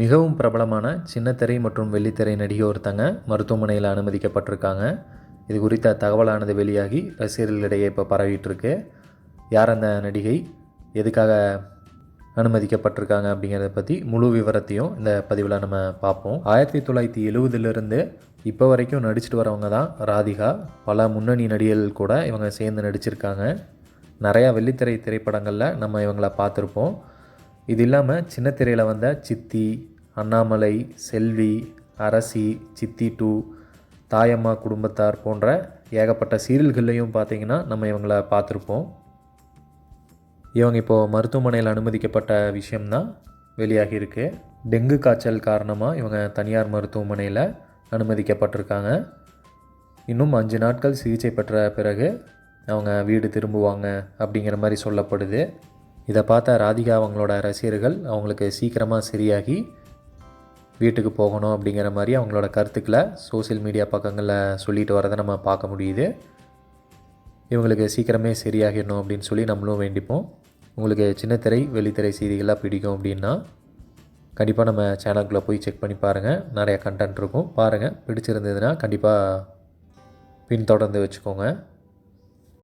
மிகவும் பிரபலமான சின்னத்திரை மற்றும் வெள்ளித்திரை நடிகை ஒருத்தங்க மருத்துவமனையில் அனுமதிக்கப்பட்டிருக்காங்க. இது குறித்த தகவலானது வெளியாகி ரசிகர்களிடையே இப்போ பரவிட்டுருக்கு. யார் அந்த நடிகை? எதுக்காக அனுமதிக்கப்பட்டிருக்காங்க அப்படிங்கிறத பற்றி முழு விவரத்தையும் இந்த பதிவில் நம்ம பார்ப்போம். ஆயிரத்தி தொள்ளாயிரத்தி எழுவதுலேருந்து இப்போ வரைக்கும் நடிச்சிட்டு வரவங்க தான் ராதிகா. பல முன்னணி நடிகர்கள் கூட இவங்க சேர்ந்து நடிச்சிருக்காங்க. நிறையா வெள்ளித்திரை திரைப்படங்களில் நம்ம இவங்களை பார்த்துருப்போம். இது இல்லாமல் சின்ன திரையில் வந்த சித்தி அண்ணாமலை செல்வி அரசி சித்தி டூ தாயம்மா குடும்பத்தார் போன்ற ஏகப்பட்ட சீரியல்கள்லையும் பார்த்தீங்கன்னா நம்ம இவங்கள பார்த்துருப்போம் இவங்க இப்போது மருத்துவமனையில் அனுமதிக்கப்பட்ட விஷயம்தான் வெளியாகியிருக்கு டெங்கு காய்ச்சல் காரணமாக இவங்க தனியார் மருத்துவமனையில் அனுமதிக்கப்பட்டிருக்காங்க. இன்னும் அஞ்சு நாட்கள் சிகிச்சை பெற்ற பிறகு அவங்க வீடு திரும்புவாங்க அப்படிங்கிற மாதிரி சொல்லப்படுது. இதை பார்த்த ராதிகா அவங்களோட ரசிகர்கள் அவங்களுக்கு சீக்கிரமாக சரியாகி வீட்டுக்கு போகணும் அப்படிங்கிற மாதிரி அவங்களோட கருத்துக்களை சோஷியல் மீடியா பக்கங்களில் சொல்லிட்டு வரதை நம்ம பார்க்க முடியுது. இவங்களுக்கு சீக்கிரமே சரியாகிடணும் அப்படின்னு சொல்லி நம்மளும் வேண்டிப்போம். உங்களுக்கு சின்னத்திரை வெளித்திரை செய்திகளாக பிடிக்கும் அப்படின்னா கண்டிப்பாக நம்ம சேனலுக்குள்ளே போய் செக் பண்ணி பாருங்கள் நிறைய கண்டென்ட் இருக்கும். பாருங்கள் பிடிச்சிருந்ததுன்னா கண்டிப்பாக பின்தொடர்ந்து வச்சுக்கோங்க.